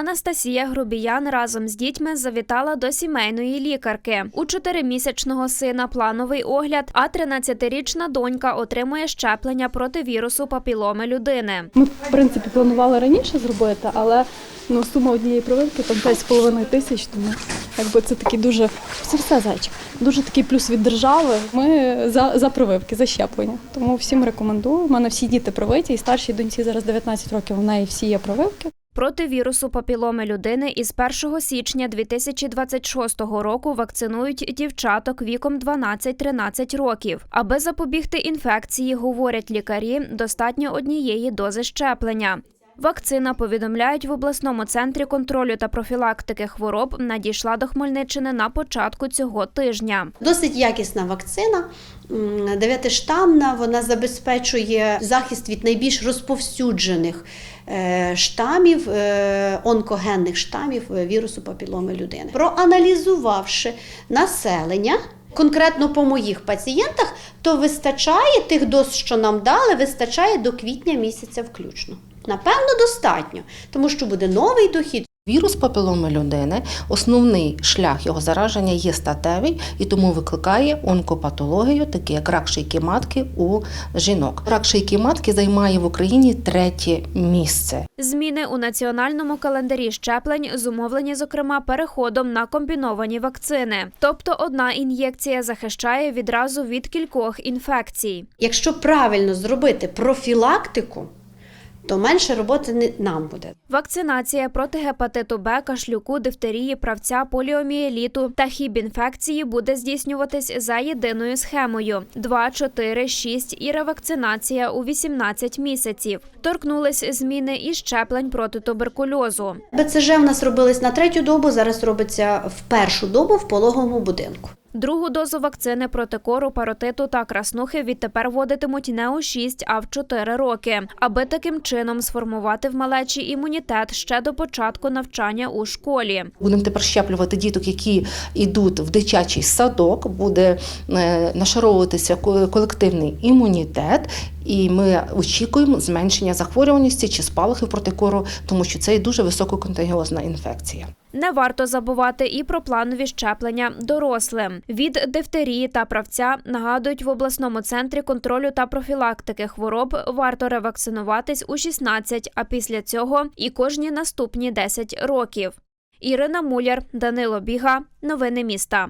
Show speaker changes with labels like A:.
A: Анастасія Грубіян разом з дітьми завітала до сімейної лікарки. У чотиримісячного сина плановий огляд, а 13-річна донька отримує щеплення проти вірусу папіломи людини.
B: Ми, в принципі, планували раніше зробити, але ну, сума однієї прививки там 5,5 тисяч, тому якби це такий дуже все все зайчик. Дуже такий плюс від держави. Ми за, за прививки, за щеплення. Тому всім рекомендую. У мене всі діти привиті, і старшій доньці зараз 19 років. У неї всі є прививки.
A: Проти вірусу папіломи людини із 1 січня 2026 року вакцинують дівчаток віком 12-13 років. Аби запобігти інфекції, говорять лікарі, достатньо однієї дози щеплення. Вакцина повідомляють в обласному центрі контролю та профілактики хвороб надійшла до Хмельниччини на початку цього тижня.
C: Досить якісна вакцина, дев'ятиштамна, вона забезпечує захист від найбільш розповсюджених е, штамів, е, онкогенних штамів е, вірусу папіломи людини. Проаналізувавши населення. Конкретно по моїх пацієнтах, то вистачає тих доз, що нам дали, вистачає до квітня місяця включно. Напевно, достатньо, тому що буде новий дохід.
D: Вірус папіломи людини, основний шлях його зараження є статевий і тому викликає онкопатологію, такі як рак шийки матки у жінок. Рак шийки матки займає в Україні третє місце.
A: Зміни у національному календарі щеплень зумовлені, зокрема, переходом на комбіновані вакцини. Тобто одна ін'єкція захищає відразу від кількох інфекцій.
C: Якщо правильно зробити профілактику, то менше роботи не нам буде.
A: Вакцинація проти гепатиту Б, кашлюку, дифтерії, правця, поліомієліту та хіб-інфекції буде здійснюватись за єдиною схемою: 2, 4, 6 і ревакцинація у 18 місяців. Торкнулись зміни і щеплень проти туберкульозу.
C: БЦЖ в нас робились на третю добу, зараз робиться в першу добу в пологовому будинку.
A: Другу дозу вакцини проти кору, паротиту та краснухи відтепер вводитимуть не у 6, а в 4 роки, аби таким чином сформувати в малечі імунітет ще до початку навчання у школі.
D: Будемо тепер щеплювати діток, які йдуть в дитячий садок, буде е, нашаровуватися ко- колективний імунітет, і ми очікуємо зменшення захворюваності чи спалахів проти кору, тому що це є дуже висококонтагіозна інфекція.
A: Не варто забувати і про планові щеплення дорослим. Від дифтерії та правця нагадують в обласному центрі контролю та профілактики хвороб варто ревакцинуватись у 16, а після цього і кожні наступні 10 років. Ірина Муляр, Данило Біга. Новини міста.